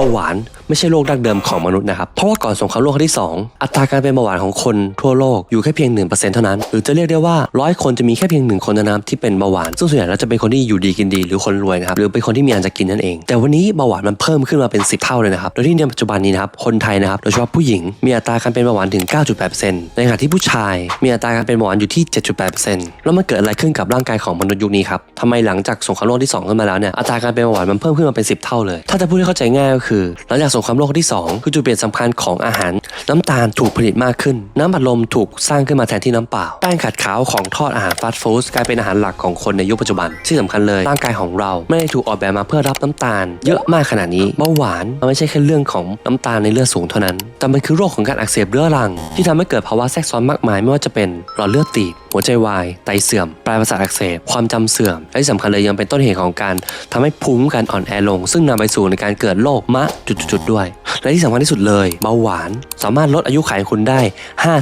เบาหวานไม่ใช่โรคดั้งเดิมของมนุษย์นะครับ เพราะว่าก่อนสงครามโลกครั้งที่ 2 อัตราการเป็นเบาหวานของคนทั่วโลกอยู่แค่เพียง 1%เท่านั้น หรือจะเรียกได้ว่าร้อยคนจะมีแค่เพียงหนึ่งคนเท่านั้นที่เป็นเบาหวาน ซึ่งส่วนใหญ่แล้วจะเป็นคนที่อยู่ดีกินดี หรือคนรวยนะครับ หรือเป็นคนที่มีอันจะกินนั่นเอง แต่วันนี้เบาหวานมันเพิ่มขึ้นมาเป็น 10 เท่าเลยนะครับ โดยที่ในปัจจุบันนี้นะครับคนไทยนะครับโดยเฉพาะผู้หญิงมีอัตราการเป็นเบาหวานถึง 9.8%ในขณะที่ผู้ชาย มีอัตราการเป็นเบาหวานอยู่ที่ 7.8%แล้วมันเกิดอะไรขึ้นกับร่างกายของมนุษย์ยุคนี้ครับทำไมหลังจากสงครามโลกที่สองขึ้นมาแล้วเนี่ยอัตราการเป็นเบาหวานมันเพิ่มขึ้นมาเป็น 10 เท่าเลย ถ้าจะพูดให้เข้าใจง่ายก็คอหลังจากสงครามโลกครั้งที่ 2 คือจุดเปลี่ยนสำคัญของอาหาร น้ำตาลถูกผลิตมากขึ้น น้ำอัดลมถูกสร้างขึ้นมาแทนที่น้ำเปล่า แป้งขัดขาวของทอดอาหารฟาสต์ฟู้ดกลายเป็นอาหารหลักของคนในยุคปัจจุบัน ที่สำคัญเลยร่างกายของเราไม่ได้ถูกออกแบบมาเพื่อรับน้ำตาล เยอะมากขนาดนี้เบาหวานมันไม่ใช่แค่เรื่องของน้ำตาลในเลือดสูงเท่านั้น แต่มันคือโรคของการอักเสบเรื้อรัง ที่ทำให้เกิดภาวะแทรกซ้อนมากมายไม่ว่าจะเป็นหลอดเลือดตีบหัวใจวายไตเสื่อม ปลายประสาทอักเสบ ความจำเสื่อม และที่สำคัญเลยยังเป็นต้นเหตุของการทำให้ภูมิคุ้มกันอ่อนแอลง ซึ่งนำไปสู่ในการเกิดโรคมะจุดๆๆด้วย และที่สำคัญที่สุดเลยเบาหวานสามารถลดอายุขัยคุณได้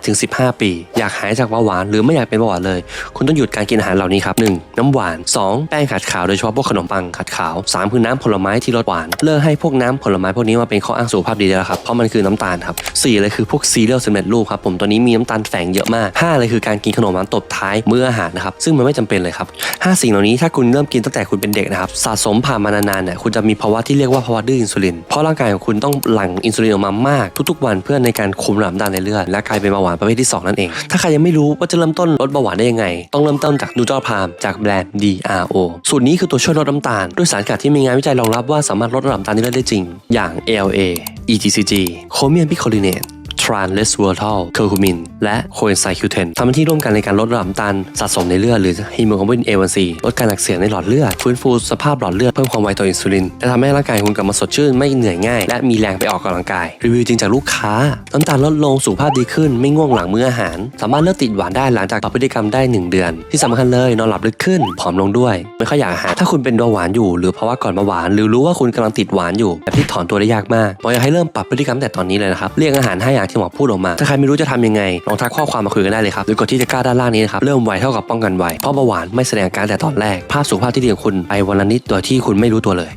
5-15 ปี อยากหายจากเบาหวานหรือไม่อยากเป็นเบาหวานเลย คุณต้องหยุดการกินอาหารเหล่านี้ครับ 1. น้ำหวาน 2. แป้งขัดขาวโดยเฉพาะพวกขนมปังขัดขาว 3. คือน้ำผลไม้ที่ลดหวาน เลิกให้พวกน้ำผลไม้พวกนี้มาเป็นข้ออ้างสุขภาพดีแล้วครับเพราะมันคือน้ำตาลครับ 4. เลยคือพวกซีเรียลสำเร็จรูปครับผมตัวนี้มีน้ำตาลแฝงเยอะมาก 5. เลยคือการกินขนมหวานตบท้ายมื้ออาหารนะครับซึ่งมันไม่จำเป็นเลยครับ5สิ่งเหล่านี้ถ้าคุณเริ่มกินตั้งแต่คุณเป็นเด็กนะครับสะสมผ่านมานานๆเนี่ยคุณจะมีภาวะที่เรียกว่าภาวะดื้ออินซูลินเพราะร่างกายของคุณต้องหลั่งอินซูลินออกมามากทุกๆวันเพื่อในการคุมระดับน้ำตาลในเลือดและกลายเป็นเบาหวานประเภทที่ 2 นั่นเอง ถ้าใครยังไม่รู้ว่าจะเริ่มต้นลดเบาหวานได้ยังไง ต้องเริ่มต้นจากนูตรพามจากแบรนด์ DRO สูตรนี้คือตัวช่วยลดน้ำตาลด้วยสารกัดที่มีงานวิจัยรองรับว่าสามารถลดระดับน้ำตาลในเลือดได้จริง อย่าง ALA EGCG โคเมียมพิโคลิเนต ทรานเลสเวอร์ทัลเคอร์คูมิน และโคเอนไซคิวเทนทำหน้าที่ร่วมกันในการลดระดับน้ำตาลสะสมในเลือดหรือฮีโมโกลบิน A1C ลดการอักเสบในหลอดเลือด ฟื้นฟูสภาพหลอดเลือดเพิ่มความไวต่ออินซูลินและทำให้ร่างกายคุณกลับมาสดชื่นไม่เหนื่อยง่าย และมีแรงไปออกกำลังกาย รีวิวจริงจากลูกค้าน้ำตาลลดลงสุขภาพดีขึ้น ไม่ง่วงหลังมื้ออาหาร สามารถเลิกติดหวานได้หลังจากปรับพฤติกรรมได้ 1 เดือน ที่สำคัญเลยนอนหลับลึกขึ้นผอมลงด้วย ไม่ค่อยอยากอาหารถ้าคุณเป็นเบาหวานอยู่ หรือภาวะก่อนเบาหวาน หรือรู้ว่าคุณกำลังติดหวานอยู่แบบที่ถอนตัวได้ยากมากหมออยากให้เริ่มปรับพฤติกรรมแต่ตอนนี้เลยนะครับเลี่ยงอาหารห้าอย่างที่หมอพูดออกมา ถ้าใครไม่รู้จะทำยังไง ลองทักข้อความมาคุยกันได้เลยครับ หรือกดที่จะกล้าด้านล่างนี้นะครับ เริ่มไวเท่ากับป้องกันไว เพราะเบาหวานไม่แสดงอาการแต่ตอนแรก ภาพสุขภาพที่ดีของคุณไปวันละนิดโดยที่คุณไม่รู้ตัวเลย